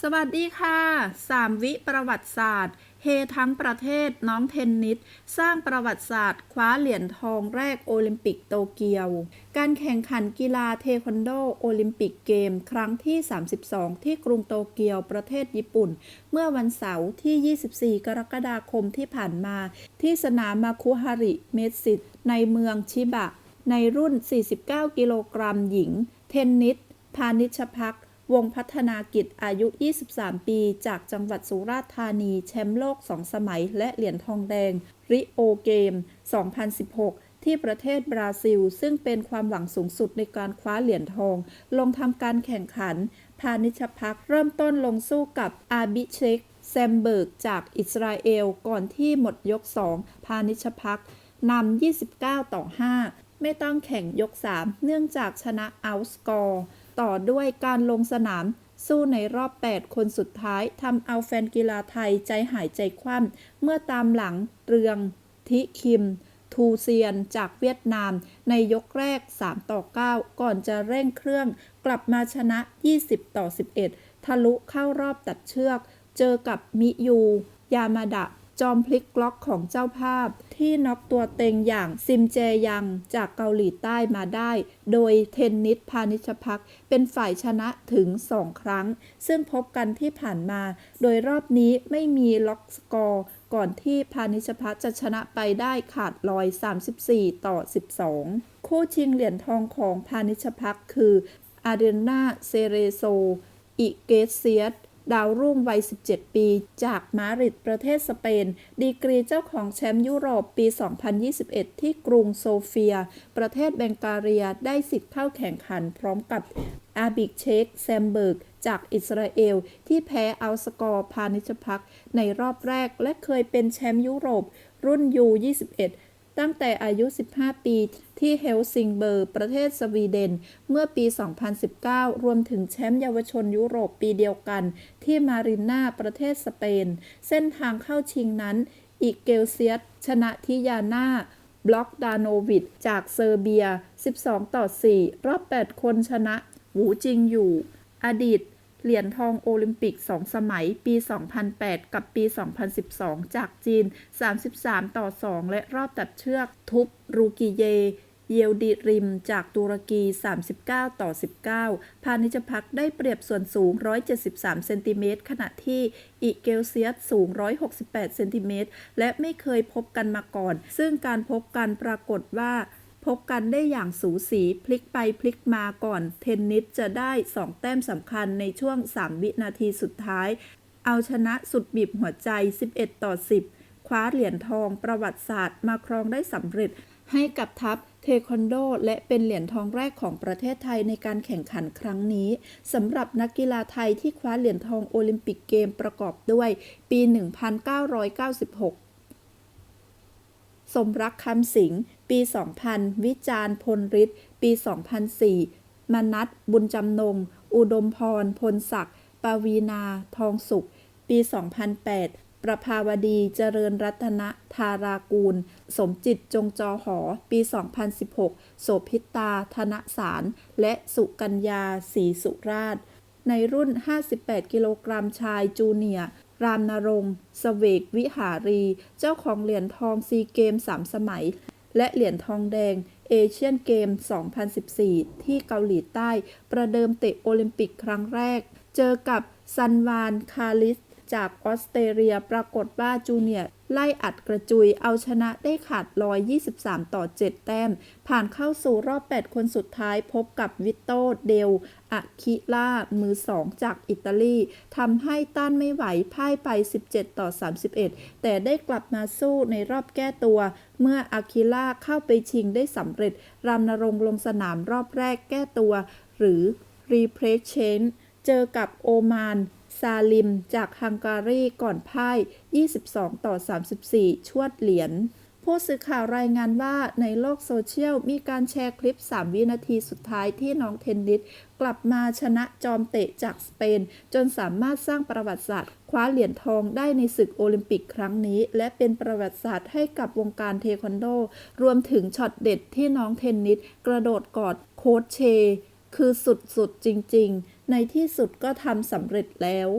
สวัสดีค่ะ 3 วิประวัติศาสตร์เฮทั้งประเทศน้องเทนนิสสร้างประวัติศาสตร์ คว้าเหรียญทองแรกโอลิมปิกโตเกียว การแข่งขันกีฬาเทควันโดโอลิมปิกเกม ครั้งที่ 32 ที่กรุงโตเกียวประเทศญี่ปุ่น เมื่อวันเสาร์ที่ 24 กรกฎาคมที่ผ่านมา ที่สนามมาคุฮาริเมดซิตในเมืองชิบะ ในรุ่น 49 กิโลกรัมหญิง เทนนิสพานิชพัก วงพัฒนากิจอายุ 23 ปี จากจังหวัดสุราษฎร์ธานี แชมป์โลก 2 สมัย และเหรียญทองแดง ริโอเกม 2016 ที่ประเทศบราซิล ซึ่งเป็นความหวังสูงสุดในการคว้าเหรียญทอง ลงทำการแข่งขัน พานิชพักเริ่มต้นลงสู้กับอาบิเชคแซมเบิร์กจากอิสราเอล ก่อนที่หมดยก 2 พานิชพักนำ 29 ต่อ 5 ไม่ต้องแข่งยก 3 เนื่องจากชนะเอาสกอร์ ต่อด้วยการลงสนาม สู้ในรอบ 8 คนสุดท้ายทำเอาแฟนกีฬาไทยใจหายใจคว่ำเมื่อตามหลังเรือง ทิคิม ทูเซียนจากเวียดนาม ในยกแรก 3 ต่อ 9 ก่อนจะเร่งเครื่อง กลับมาชนะ 20 ต่อ 11 ทะลุเข้ารอบตัดเชือก เจอกับมิยู ยามาดะ จอมพลิกกล็อกของเจ้าภาพ ที่น็อกตัวเต็งอย่างซิมเจยังจากเกาหลีใต้มาได้ โดยเทนนิสพานิชพักเป็นฝ่ายชนะถึง 2 ครั้ง ซึ่งพบกันที่ผ่านมา โดยรอบนี้ไม่มีล็อกสกอร์ก่อนที่พานิชพักจะชนะไปได้ขาดลอย 34 ต่อ 12 คู่ชิงเหรียญทองของพานิชพักคืออาเดนาเซเรโซ อิเกเซียส ดาวรุ่งวัย 17 ปี จากมาริดประเทศสเปน ดีกรีเจ้าของแชมป์ยุโรปปี 2021 ที่กรุงโซเฟีย ประเทศแบงการียได้สิทธิ์เข้าแข่งขันพร้อมกับอาบิกเชคแซมเบิร์ก จากอิสราเอล ที่แพ้เอาสกอร์พานิชพักในรอบแรกและเคยเป็นแชมป์ยุโรป รุ่น U21 ตั้งแต่อายุ 15 ปีที่เฮลซิงเบอร์ ประเทศสวีเดน เมื่อปี 2019 รวมถึงแชมป์เยาวชนยุโรปปีเดียวกัน ที่มาริน่าประเทศสเปน เส้นทางเข้าชิงนั้น อีเกลเซียสชนะทิยาน่าบล็อกดานโนวิดจากเซอร์เบีย 12 ต่อ 4 รอบ 8 คนชนะ หูจิงอยู่ อดีต เหรียญทองโอลิมปิก 2 สมัย ปี 2008 กับปี 2012 จากจีน 33 ต่อ 2 และรอบตัดเชือก ทุบรูกิเย เยลดิริม จากตุรกี 39 ต่อ 19 พานิชพักได้เปรียบส่วนสูง 173 เซนติเมตร ขณะที่อิเกลเซียสสูง 168 เซนติเมตร และไม่เคยพบกันมาก่อน ซึ่งการพบกันปรากฏว่า พบกันได้อย่างสูสีพลิกไปพลิกมาก่อน เทนนิสจะได้ 2 แต้มสำคัญในช่วง 3 วินาทีสุดท้าย เอาชนะสุดบีบหัวใจ 11 ต่อ 10 คว้าเหรียญทองประวัติศาสตร์มาครองได้สำเร็จ ให้กับทัพเทควันโด และเป็นเหรียญทองแรกของประเทศไทยในการแข่งขันครั้งนี้สำหรับนักกีฬาไทยที่คว้าเหรียญทองโอลิมปิกเกมประกอบด้วย ปี 1996 สมรักคำสิง ปี 2000 วิจารณ์พลฤทธิ์ ปี 2004 มนัทบุญจำนง อุดมพร พลศักดิ์ปวีนา ทองสุข ปี 2008 ประภาวดีเจริญรัตนธารากูล สมจิตจงจอหอ ปี 2016 โสพิตา ธนสาร และสุกัญญาศรีสุราช ในรุ่น 58 กิโลกรัมชายจูเนียร์ รามนรงค์สเวกวิหารี เจ้าของเหรียญทองซีเกม3สมัย และเหรียญทองแดงเอเชียนเกม 2014 ที่เกาหลีใต้ ประเดิมเตะโอลิมปิกครั้งแรก เจอกับซันวาน คาลิส จากออสเตรเลีย ปรากฏว่าจูเนียร์ ไล่อัดกระจุยเอาชนะได้ขาดลอย23 ต่อ 7 แต้ม ผ่านเข้าสู่รอบ 8 คนสุดท้ายพบกับวิตโตเดลอะคิล่ามือ 2 จากอิตาลีทำให้ต้านไม่ไหวพ่ายไป 17 ต่อ 31 แต่ได้กลับมาสู้ในรอบแก้ตัว เมื่ออาคิล่าเข้าไปชิงได้สำเร็จ รามนรงลงสนามรอบแรกแก้ตัว หรือรีเพรสเชนเจอกับโอมาน ซาลิม จากฮังการีก่อนพ่าย 22 ต่อ 34 ชวดเหรียญผู้สื่อข่าวรายงานว่าในโลกโซเชียลมีการแชร์คลิป 3 วินาทีสุดท้ายที่น้องเทนนิสกลับมาชนะจอมเตะจากสเปน จนสามารถสร้างประวัติศาสตร์ คว้าเหรียญทองได้ในศึกโอลิมปิกครั้งนี้ และเป็นประวัติศาสตร์ให้กับวงการเทควันโด รวมถึงช็อตเด็ดที่น้องเทนนิสกระโดดกอดโค้ชเช คือสุดๆจริง ๆ ในที่สุดก็ทำสำเร็จแล้ว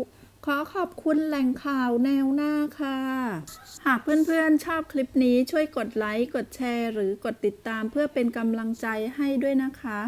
ขอขอบคุณแหล่งข่าวแนวหน้าค่ะ หากเพื่อนๆชอบคลิปนี้ช่วยกดไลค์ กดแชร์ หรือกดติดตามเพื่อเป็นกำลังใจให้ด้วยนะคะ